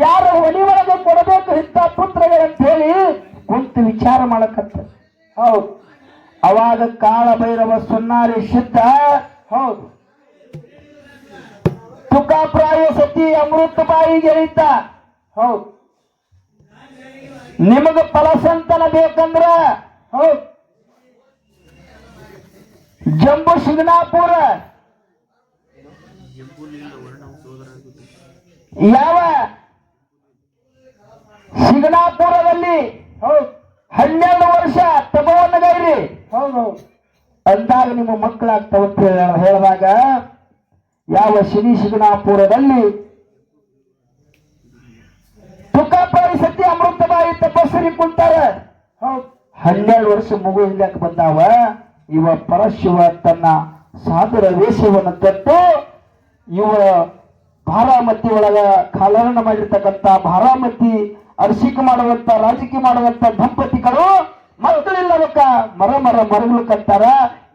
ಯಾರು ಒಲಿ ಒಳಗೆ ಕೊಡಬೇಕು ಇಂಥ ಪುತ್ರಗಳಂತ ಹೇಳಿ ಕುಂತು ವಿಚಾರ ಮಾಡಕತ್ತ ಹೌದು. ಅವಾಗ ಕಾಳಭೈರವ ಸುನ್ನಾರಿ ಸಿದ್ಧ ಹೌದು. ತುಕಾಪ್ರಾಯ ಸತಿ ಅಮೃತ ಬಾಯಿಗೆ ಎಳಿತ ಹೌದು. ನಿಮಗ ಫಲಸಂತನ ಬೇಕಂದ್ರ, ಹೌದು. ಜಂಬು ಶಿಗ್ನಾಪುರ ಯಾವ? ಶಿಗ್ನಾಪುರದಲ್ಲಿ ಹೌದು. ಹನ್ನೆರಡು ವರ್ಷ ತಪವನ್ನ ಗೈರಿ. ಹೌದು. ಅಂದಾಗ ನಿಮ್ಮ ಮಕ್ಕಳಾಗ್ತಾವ ಅಂತ ಹೇಳ- ಹೇಳಿದಾಗ ಯಾವ ಶನಿ ತುಕಾಪಾರಿ ಸತಿ ಅಮೃತ ಅಮೃತಬಾಯಿ ತಪಸ್ಸರಿ ಕುಂತಾರ. ಹನ್ನೆರಡು ವರ್ಷ ಮಗು ಇಲ್ಲಕ್ಕೆ ಬಂದಾವ ಇವ ಪರಶಿವ ತನ್ನ ಸಾಧುರ ವೇಷವನ್ನು ತೊಟ್ಟು ಇವ ಭಾರಾಮತಿ ಒಳಗ ಕಾಲಹರಣ ಮಾಡಿರ್ತಕ್ಕಂಥ ಭಾರಾಮತಿ ಅರ್ಶಿಕ ಮಾಡುವಂತ, ರಾಜಕೀಯ ಮಾಡುವಂತ ದಂಪತಿಗಳು ಮಕ್ಕಳಿಲ್ಲವಕ್ಕ ಮರ ಮರ ಮರಗಳು ಕಟ್ಟಾರ.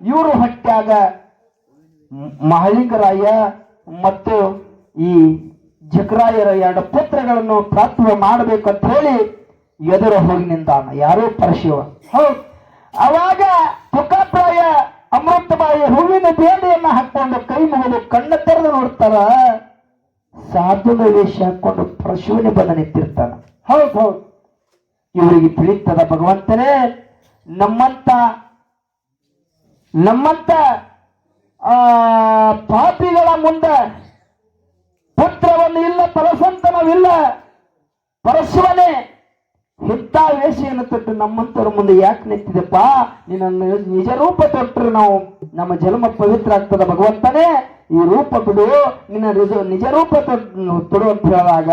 ಇವರು ಹಟ್ಟಾಗ ಮಹಲಿಂಗರಾಯ ಮತ್ತು ಈ ಜಕರಾಯರ ಎರಡು ಪುತ್ರಗಳನ್ನು ಪ್ರಾರ್ಥನೆ ಅಂತ ಹೇಳಿ ಎದುರು ಹೋಗಿ ನಿಂತಾನ. ಯಾರೋ ಪರಶಿವ. ಹೌದು. ಅವಾಗ ತುಕಾಪ್ರಾಯ ಅಮೃತಬಾಯಿ ಹೂವಿನ ಬೇಡೆಯನ್ನ ಹಾಕೊಂಡು ಕೈ ಮುಗಿದು ಕಣ್ಣ ತೆರೆದು ನೋಡ್ತಾರ. ಸಾಧುನ ವೇಷ ಹಾಕೊಂಡು ಪ್ರಶುವಿನ ಬಂದ ನಿಂತಿರ್ತಾನ. ಹೌದು ಹೌದು. ಇವರಿಗೆ ತಿಳಿತದ ಭಗವಂತನೇ, ನಮ್ಮಂತ ನಮ್ಮಂತ, ಆ, ಪಾಪಿಗಳ ಮುಂದೆ ಪುತ್ರವನ್ನು ಇಲ್ಲ ಪರಸಂತನವಿಲ್ಲ ಪರಶುವನೇ ಇಂಥ ವೇಷೆಯನ್ನು ತೊಟ್ಟು ನಮ್ಮಂತವ್ರ ಮುಂದೆ ಯಾಕೆ ನಿಂತಿದೆಪ್ಪ ನಿನ್ನ ನಿಜ ರೂಪ ತೊಟ್ಟರೆ ನಾವು. ನಮ್ಮ ಜನ್ಮ ಪವಿತ್ರ ಆಗ್ತದ ಭಗವಂತನೇ. ಈ ರೂಪ ಬಿಡು. ನಿನ್ನ ನಿಜ ನಿಜ ರೂಪ ತೊಡು ಅಂತ ಹೇಳಿದಾಗ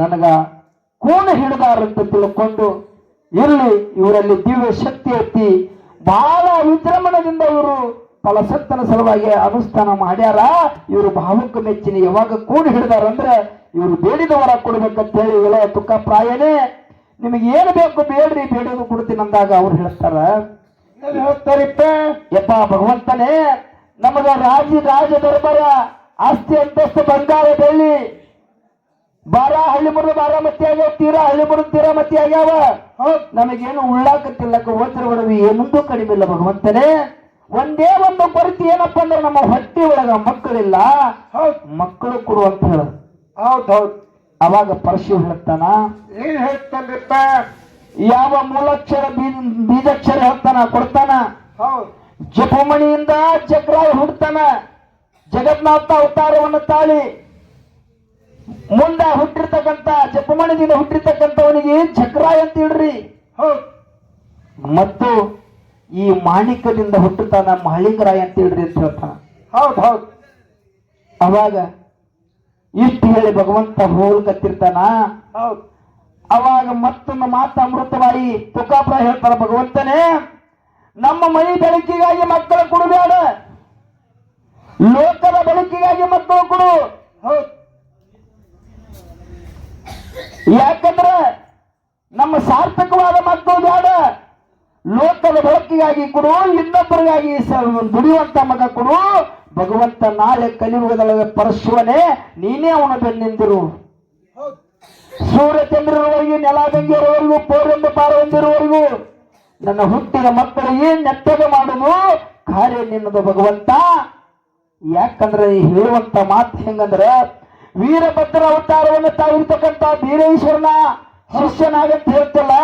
ನನಗ ಕೋಣ ಹಿಡಿದಾರಂತ ತಿಳ್ಕೊಂಡು ಇಲ್ಲಿ ಇವರಲ್ಲಿ ದಿವ್ಯ ಶಕ್ತಿ ಎತ್ತಿ ಬಹಳ ವಿಜೃಂಭಣದಿಂದ ಇವರು ಫಲಸತ್ತನ ಸಲುವಾಗಿ ಅನುಷ್ಠಾನ ಮಾಡ್ಯಾರ. ಇವರು ಭಾವುಕ ಮೆಚ್ಚಿನ ಯಾವಾಗ ಕೂಡಿ ಹಿಡಿದಾರಂದ್ರೆ ಇವರು ಬೇಡಿದ ವರ ಕೊಡ್ಬೇಕಂತ ಹೇಳಿ ಇವಳ ತುಕ್ಕ ಪ್ರಾಯನೇ. ನಿಮಗೆ ಏನು ಬೇಕು ಬೇಡ್ರಿ ಬೇಡೋದು ಕೊಡ್ತೀನಿ ಅಂದಾಗ ಅವ್ರು ಹೇಳ್ತಾರ. ಹೇಳ್ತಾರಿಪ್ಪ? ಯಪ್ಪ ಭಗವಂತನೇ ನಮಗ ರಾಜ ರಾಜ ದರ್ಬಾರ ಆಸ್ತಿ ಅಂತಸ್ತು ಬಂಗಾರ ಬೆಳ್ಳಿ ಬಾರ ಹಳ್ಳಿ ಮುರಿದು ಮತ್ತೆ ಆಗ್ಯಾವ ತೀರಾ ಹಳ್ಳಿ ಮುರಿದು ಮತ್ತೆ ಆಗ್ಯಾವ. ನಮಗೇನು ಉಳ್ಳಾಕತ್ತಿಲ್ಲಕ ಓದ್ರ ಒಡವಿ ಏನೊಂದು ಕಡಿಮೆ ಇಲ್ಲ ಭಗವಂತನೇ. ಒಂದೇ ಒಂದು ಕೊರತೆ ಏನಪ್ಪ ಅಂದ್ರೆ ನಮ್ಮ ಹೊಟ್ಟೆ ಒಳಗ ಮಕ್ಕಳಿಲ್ಲ. ಮಕ್ಕಳು ಕೊಡು ಅಂತ ಹೇಳ. ಹೌದು ಹೌದು. ಅವಾಗ ಪರಶು ಹೇಳ್ತಾನ ಏನ್ ಹೇಳ್ತಾನ್ರಿಪ್ಪ ಯಾವ ಮೂಲಾಕ್ಷರ ಬೀಜ ಬೀಜಾಕ್ಷರ ಹೇಳ್ತಾನ ಕೊಡ್ತಾನ? ಜಪಮಣಿಯಿಂದ ಚಕ್ರಾಯ ಹುಡ್ತಾನ. ಜಗತ್ನಾಥ ಅವತಾರವನ್ನು ತಾಳಿ ಮುಂದೆ ಹುಟ್ಟಿರ್ತಕ್ಕಂಥ ಜಪಮಣಿದಿಂದ ಹುಟ್ಟಿರ್ತಕ್ಕಂಥವನಿಗೆ ಚಕ್ರಾಯ ಅಂತ ಹೇಳ್ರಿ ಹೌದು. ಮತ್ತು ಈ ಮಾಣಿಕದಿಂದ ಹುಟ್ಟುತ್ತಾನ ಮಹಳಿಂಗರಾಯ ಅಂತ ಹೇಳ್ರಿ ಅಂತ ಹೇಳ್ತಾನ. ಹೌದು ಹೌದು. ಅವಾಗ ಇಷ್ಟು ಹೇಳಿ ಭಗವಂತ ಹೋಲ್ಕತ್ತಿರ್ತಾನ ಹೌದು. ಅವಾಗ ಮತ್ತೊಂದು ಮಾತು ಅಮೃತವಾಯಿ ತುಕಾಪುರ ಹೇಳ್ತಾರ ಭಗವಂತನೇ ನಮ್ಮ ಮನೆ ಬೆಳಕಿಗಾಗಿ ಮಕ್ಕಳು ಕೊಡಬೇಡ. ಲೋಕದ ಬೆಳಕಿಗಾಗಿ ಮಕ್ಕಳು ಕೊಡು. ಹೌದು. ಯಾಕಂದ್ರೆ ನಮ್ಮ ಸಾರ್ಥಕವಾದ ಮಕ್ಕಳು ಬೇಡ. ಲೋಕದ ಬೆಳಕಿಗಾಗಿ ಕೊಡು ಇನ್ನೊಬ್ಬರಿಗಾಗಿ ದುಡಿಯುವಂತ ಮಗ ಕೊಡು. ಭಗವಂತ ನಾಳೆ ಕಲಿಯುಗದೊಳಗೆ ಪರಶುವನೇ ನೀನೇ ಅವನ ಬೆನ್ನಿಂದಿರು ಹೌದು. ಸೂರ್ಯ ಚಂದ್ರರವರೆಗೂ ನೆಲ ಬೆಂಗಿರುವವರೆಗೂ ಪೌರಂದು ಪಾರವೆಂದಿರುವವರಿಗೂ ನನ್ನ ಹುಟ್ಟಿದ ಮಕ್ಕಳಿಗೆ ನೆಟ್ಟಗ ಮಾಡುವುದು ಕಾರ್ಯ ನಿನ್ನದು ಭಗವಂತ. ಯಾಕಂದ್ರೆ ಹೇಳುವಂತ ಮಾತು ಹೆಂಗಂದ್ರೆ ವೀರಭದ್ರ ಅವತಾರವನ್ನು ತಾವಿರ್ತಕ್ಕಂಥ ಬೀರೇಶ್ವರನ ಶಿಷ್ಯನಾಗಂತ ಹೇಳ್ತಲ್ಲ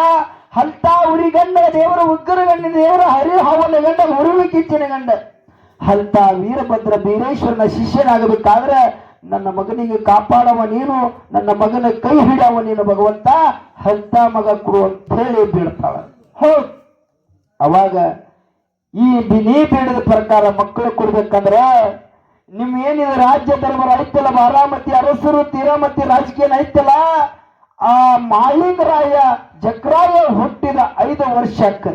ಹಲ್ತ ಉರಿಗಂಡ ದೇವರ ಉಗ್ರಗಣ್ಣ ದೇವರ ಹರಿ ಹವನ ಗಂಡ ಉರುಳು ಕಿಚ್ಚಿನ ಗಂಡ. ಹಲ್ತ ವೀರಭದ್ರ ಬೀರೇಶ್ವರನ ಶಿಷ್ಯನಾಗಬೇಕಾದ್ರೆ ನನ್ನ ಮಗನಿಗೆ ಕಾಪಾಡವ ನೀನು ನನ್ನ ಮಗನ ಕೈ ಹಿಡಿಯವ ನೀನು ಭಗವಂತ ಹಂತ ಮಗ ಕೊಡು ಅಂತ ಹೇಳಿ ಬೀಳ್ತಾಳ ಹೌದು ಅವಾಗ ಈ ನೀ ಬೇಡದ ಪ್ರಕಾರ ಮಕ್ಕಳು ಕೊಡ್ಬೇಕಂದ್ರ ನಿಮ್ ಏನಿದೆ ರಾಜ್ಯ ಧರ್ಮ ಐತಲ್ಲ ಬಾರಾಮತಿ ಅರಸರು ತೀರಾಮತಿ ರಾಜಕೀಯ ಐತಲ್ಲ ಆ ಮಾಳಿಂಗರಾಯ ಜಕ್ರಾಯ ಹುಟ್ಟಿದ ಐದು ವರ್ಷಕ್ಕೆ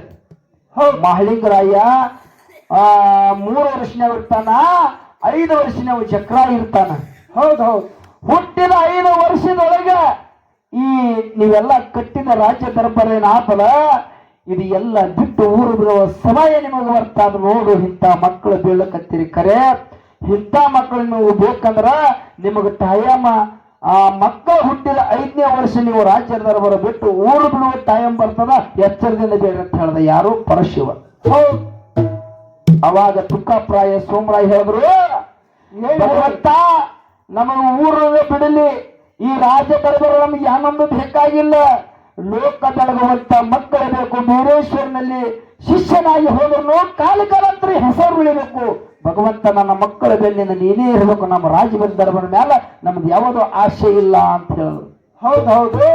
ಹೌದು ಮಾಳಿಂಗರಾಯ ಆ, ಮೂರು ವರ್ಷನವ್ ಇರ್ತಾನ, ಐದು ವರ್ಷನವ್ ಚಕ್ರ ಇರ್ತಾನ. ಹೌದು ಹೌದು. ಹುಟ್ಟಿದ ಐದು ವರ್ಷದೊಳಗ ಈ ನೀವೆಲ್ಲ ಕಟ್ಟಿದ ರಾಜ್ಯ ದರ್ಬಾರ ಏನಾತಲ್ಲ ಇದು ಎಲ್ಲ ಬಿಟ್ಟು ಊರು ಬಿಡುವ ಸಮಯ ನಿಮಗೆ ಬರ್ತಾದ ನೋಡು, ಇಂಥ ಮಕ್ಕಳು ಬೀಳಕತ್ತೀರಿ ಕರೆ. ಇಂಥ ಮಕ್ಕಳು ನೀವು ಬೇಕಂದ್ರ ನಿಮಗೆ ಟಾಯಮ ಆ ಮಕ್ಕಳು ಹುಟ್ಟಿದ ಐದನೇ ವರ್ಷ ನೀವು ರಾಜ್ಯ ದರ್ಬಾರ ಬಿಟ್ಟು ಊರು ಬಿಡುವ ಟೈಮ್ ಬರ್ತದ? ಎಚ್ಚರದಿಂದ ಬೇಡ ಅಂತ ಹೇಳ್ದ ಯಾರು? ಪರಶಿವ. ಹೌದ್. ಅವಾಗ ತುಕ್ಕಪ್ರಾಯ ಸೋಮರಾಯ ಹೇಳಿದ್ರು ಭಗವಂತ ನಮಗೆ ಊರನ್ನು ಬಿಡಲಿ. ಈ ರಾಜ್ಯ ದರ್ಬಾರ ನಮ್ಗೆ ಯಾನೊಂದು ಬೇಕಾಗಿಲ್ಲ. ಲೋಕ ಬೆಳಗುವಂತ ಮಕ್ಕಳು ಬೇಕು ಬೀರೇಶ್ವರನಲ್ಲಿ ಶಿಷ್ಯನಾಗಿ ಹೋದ್ರು ಕಾಲ ಕಾಲಾಂತರ ಹೆಸರು ಉಳಿಬೇಕು. ಭಗವಂತ ನನ್ನ ಮಕ್ಕಳ ಬೆನ್ನಿಂದ ನೀನೇ ಇರಬೇಕು. ನಮ್ಮ ರಾಜ್ಯದ ಧರ್ಮದ ಮೇಲೆ ನಮ್ದು ಯಾವುದು ಆಸೆ ಇಲ್ಲ ಅಂತ ಹೇಳಿದ್ರು ಹೌದು ಹೌದು.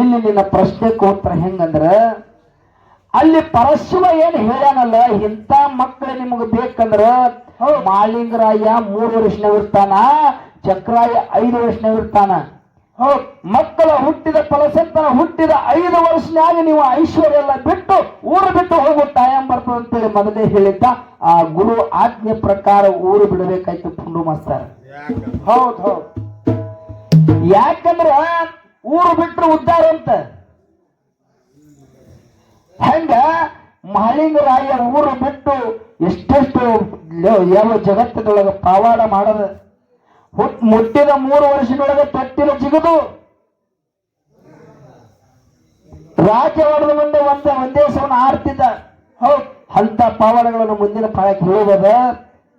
ಇಲ್ಲಿ ನಿನ್ನ ಪ್ರಶ್ನೆ ಉತ್ತರ ಹೆಂಗಂದ್ರ ಅಲ್ಲಿ ಪರಶಿವ ಏನ್ ಹೇಳ್ಯಾನಲ್ಲ ಇಂಥ ಮಕ್ಕಳು ನಿಮಗೆ ಬೇಕಂದ್ರ. ಮಾಳಿಂಗರಾಯ ಮೂರು ವರ್ಷನವ್ ಇರ್ತಾನ ಚಕ್ರಾಯ ಐದು ವರ್ಷನವ್ ಇರ್ತಾನ. ಮಕ್ಕಳ ಹುಟ್ಟಿದ ಫಲಸಂತನ ಹುಟ್ಟಿದ ಐದು ವರ್ಷನಾಗ ನೀವು ಐಶ್ವರ್ಯ ಎಲ್ಲ ಬಿಟ್ಟು ಊರು ಬಿಟ್ಟು ಹೋಗೋ ಟೈಮ್ ಬರ್ತದೆ ಅಂತೇಳಿ ಮೊದಲೇ ಹೇಳಿದ್ದ. ಆ ಗುರು ಆಜ್ಞೆ ಪ್ರಕಾರ ಊರು ಬಿಡಬೇಕಾಯ್ತು ಪುಂಡು ಮಾಸ್ತರ್. ಹೌದ್ ಹೌದ್ ಯಾಕಂದ್ರ ಊರು ಬಿಟ್ರೆ ಉದ್ದಾರ ಅಂತ. ಹೆಂಗ ಮಹಾಲಿಂಗರಾಯ ಊರು ಬಿಟ್ಟು ಎಷ್ಟೆಷ್ಟು ಯಾವ ಜಗತ್ತದೊಳಗ ಪಾವಾಡ ಮಾಡದ. ಹುಟ್, ಮುಟ್ಟಿದ ಮೂರು ವರ್ಷದೊಳಗೆ ತಟ್ಟಿನ ಜಿಗದು ರಾಜ್ಯವಾಡದ ಮುಂದೆ ಒಂದ, ಒಂದೇ ಸವನ ಆಡ್ತಿದ್ದ ಅಂತ ಪಾವಾಡಗಳನ್ನು ಮುಂದಿನ ಪಾಳಕ್ಕೆ ಹೇಳುವುದ,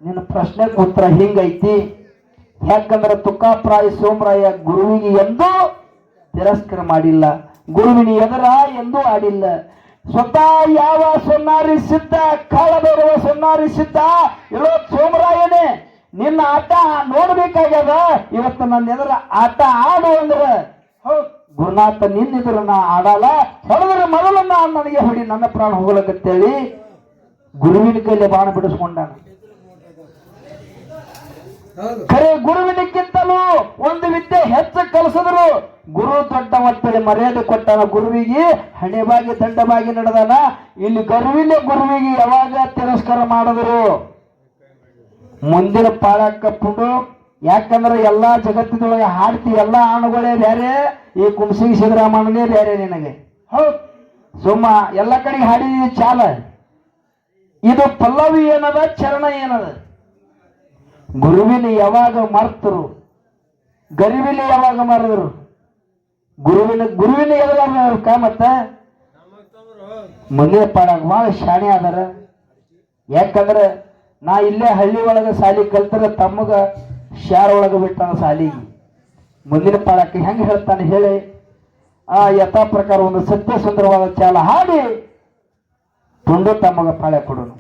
ನಿನ್ನ ಪ್ರಶ್ನೆಗೆ ಉತ್ತರ ಹಿಂಗೈತಿ. ಯಾಕಂದ್ರೆ ತುಕಾಪ್ರಾಯ ಸೋಮರಾಯ ಗುರುವಿಗೆ ಎಂದೂ ತಿರಸ್ಕಾರ ಮಾಡಿಲ್ಲ. ಗುರುವಿನ ಎದರ ಎಂದೂ ಆಡಿಲ್ಲ. ಸ್ವತಃ ಯಾವ ಸೊನ್ನಾರಿ ಸಿದ್ಧ ಕಾಳಬೇರುವ ಸೊನ್ನಾರಿ ಸಿದ್ಧ ಇರೋ ಸೋಮರಾಯನೇ ನಿನ್ನ ಆಟ ನೋಡ್ಬೇಕಾಗ್ಯದ? ಇವತ್ತು ನನ್ನ ಎದುರ ಆಟ ಆಡು ಅಂದ್ರೆ. ಗುರುನಾಥ ನಿನ್ನಿದ್ರು ನಾ ಆಡಲ್ಲ. ಹೊಡೆದ್ರೆ ಮೊದಲು ನಾ ನನಗೆ ಹೊಡಿ ನನ್ನ ಪ್ರಾಣ ಹೋಗ್ಲಕ್ಕಂತೇಳಿ ಗುರುವಿನ ಕೈಲಿ ಬಾಣ ಬಿಡಿಸ್ಕೊಂಡಾನ. ಕರೆ ಗುರುವಿನಕ್ಕಿಂತಲೂ ಒಂದು ವಿದ್ಯೆ ಹೆಚ್ಚು ಕಲಿಸಿದ್ರು. ಗುರು ದೊಡ್ಡ ಮತ್ತಳಿ ಮರ್ಯಾದೆ ಕೊಟ್ಟಾನ ಗುರುವಿಗೆ ಹಣೆಬಾಗಿ ದಂಡವಾಗಿ ನಡೆದಾನ. ಇಲ್ಲಿ ಗರುವಿನ ಗುರುವಿಗೆ ಯಾವಾಗ ತಿರಸ್ಕಾರ ಮಾಡಿದ್ರು? ಮುಂದಿನ ಪಾಳ ಪುಂಡು. ಯಾಕಂದ್ರೆ ಎಲ್ಲಾ ಜಗತ್ತಿನೊಳಗೆ ಹಾಡ್ತಿ ಎಲ್ಲಾ ಆಣುಗಳೇ ಬೇರೆ ಈ ಕುಂಸಿ ಸಿದ್ದರಾಮಣ್ಣನೇ ಬೇರೆ ನಿನಗೆ. ಹೌದು. ಸುಮ್ಮ ಎಲ್ಲ ಕಡೆಗೆ ಹಾಡಿದ ಚಾಲ. ಇದು ಪಲ್ಲವಿ ಏನದ ಚರಣ ಏನದ? ಗುರುವಿನ ಯಾವಾಗ ಮರ್ತರು? ಗರಿವಿನ ಯಾವಾಗ ಮರೆದ್ರು? ಗುರುವಿನ ಗುರುವಿನ ಯಾವಾಗ ಮತ್ತ? ಮುಂದೆ ಪಾಡಾಗ ಭಾಳ ಶಾಣೆ ಅದಾರ ಯಾಕಂದ್ರೆ ನಾ ಇಲ್ಲೇ ಹಳ್ಳಿ ಒಳಗ ಸಾಲಿ ಕಲ್ತರ ತಮ್ಮಗ ಶಾರ ಒಳಗ ಬಿಟ್ಟಾನ ಸಾಲಿಗೆ ಮುಂದಿನ ಪಾಡಕ್ಕೆ ಹೆಂಗೆ ಹೇಳ್ತಾನೆ ಹೇಳಿ. ಆ ಯಥಾ ಪ್ರಕಾರ ಒಂದು ಸತ್ಯ ಸುಂದರವಾದ ಚಾಲ ಹಾಡಿ ತುಂಡು ತಮ್ಮಗ ಪಾಳೆ ಕೊಡೋನು.